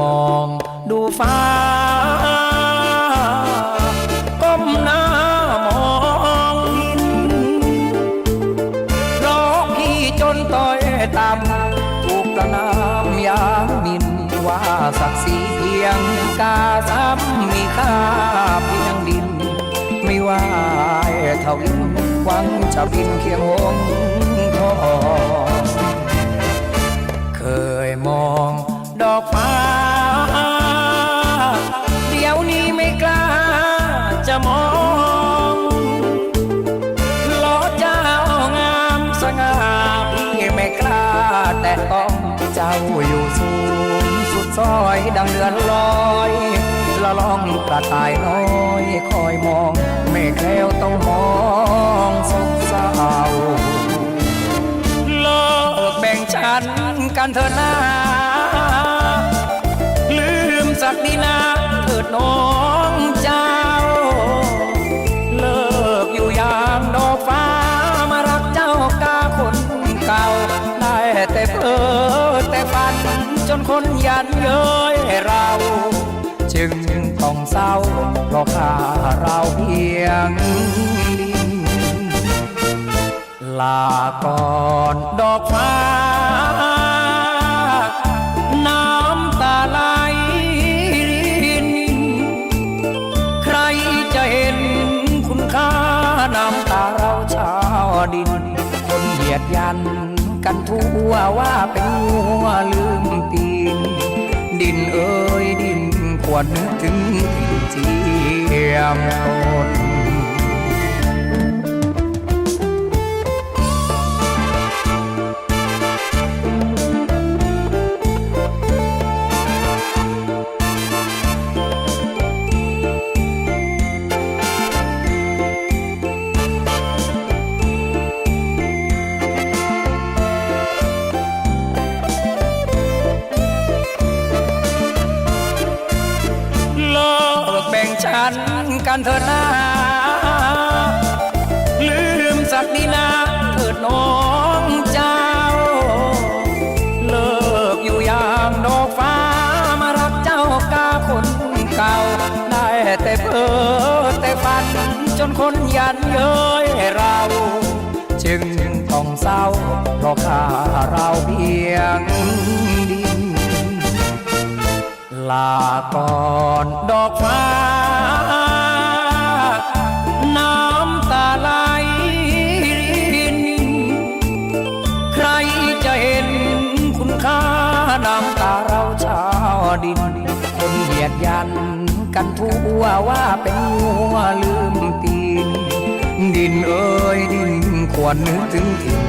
มองดูฟ้า ก้มหน้ามองดินเพราะพี่จนต้อยต่ำถูกประนามยาหมินว่าศักดิ์ศรีเพียงกาซ้ำมีค่าเพียงดิน ไม่ว่าเท่าลินหวังจะบินเคียงหงทองเคยมองดอกฟ้า กล้าแต่ต้องเจ้าอยู่สูงสุดซอยดังเดือนลอยละล่องกระต่ายน้อยคอยมอง ไม่แคล้วต้องมองสกเศร้าเลิกแบ่งฉันกันเถอะนาันจนคนยันเย้ยเรา จึงต้องเศร้าเพราะข้าเราเพียงดินลาก่อนดอกฟ้า น้ำตาไหลรินใครจะเห็นคุณค่าน้ำตาเราชาวดินคนเหยียดยันกันทั่วว่าเป็นงั นึกถึงที่เทียม นกันเถอะนาลืมสักดีนาเถิดน้องเจ้า เลิกอยู่อย่างดอกฟ้ามารักเจ้ากาคนเก่า ได้แต่เพ้อแต่ฝัน จนคนยันเย้ยเรา จึงต้องเศร้าเพราะข้าเราเพียงดินลาก่อนดอกฟ้า ค้าน้ำตาเราชาวดินคนเหยียดยันกันทั่วว่าเป็นงัวลืมตีน ดินเอ้ยดินควรนึกถึงถิ่น